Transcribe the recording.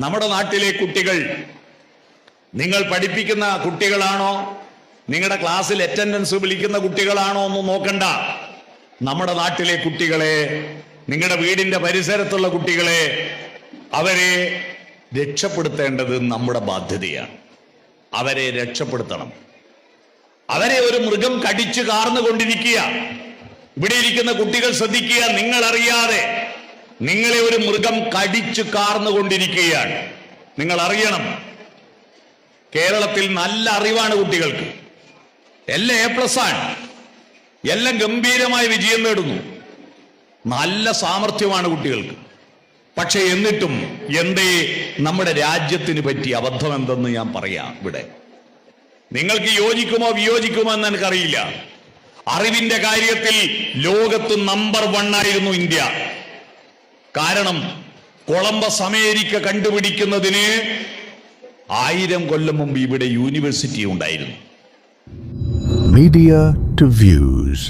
നമ്മുടെ നാട്ടിലെ കുട്ടികൾ നിങ്ങൾ പഠിപ്പിക്കുന്ന കുട്ടികളാണോ? നിങ്ങളുടെ ക്ലാസ്സിൽ അറ്റൻഡൻസ് വിളിക്കുന്ന കുട്ടികളാണോ എന്ന് നോക്കണ്ട. നമ്മുടെ നാട്ടിലെ കുട്ടികളെ നിങ്ങളുടെ വീടിന്റെ പരിസരത്തുള്ള കുട്ടികളെ അവരെ രക്ഷപ്പെടുത്തേണ്ടത് നമ്മുടെ ബാധ്യതയാണ്. അവരെ രക്ഷപ്പെടുത്തണം. അവരെ ഒരു മൃഗം കടിച്ചു കാർന്നുകൊണ്ടിരിക്കുക. ഇവിടെ ഇരിക്കുന്ന കുട്ടികൾ ശ്രദ്ധിക്കുക നിങ്ങൾ അറിയാതെ നിങ്ങളെ ഒരു മൃഗം കടിച്ചു കാർന്നുകൊണ്ടിരിക്കുകയാണ്. നിങ്ങൾ അറിയണം കേരളത്തിൽ നല്ല അറിവാണ് കുട്ടികൾക്ക്. എല്ലാം എ പ്ലസ് ആണ്. എല്ലാം ഗംഭീരമായ വിജയം നേടുന്നു. നല്ല സാമർഥ്യമാണ് കുട്ടികൾക്ക്. പക്ഷെ എന്നിട്ടും എന്തേ നമ്മുടെ രാജ്യത്തിന് പറ്റിയ അബദ്ധം എന്തെന്ന് ഞാൻ പറയാം ഇവിടെ. നിങ്ങൾക്ക് യോജിക്കുമോ വിയോജിക്കുമോ എന്ന് എനിക്കറിയില്ല. അറിവിന്റെ കാര്യത്തിൽ ലോകത്ത് നമ്പർ വൺ ആയിരുന്നു ഇന്ത്യ. കാരണം കൊളംബസ് അമേരിക്ക കണ്ടുപിടിക്കുന്നതിന് ആയിരം കൊല്ലം മുമ്പ് ഇവിടെ യൂണിവേഴ്സിറ്റി ഉണ്ടായിരുന്നു മീഡിയ ടു views.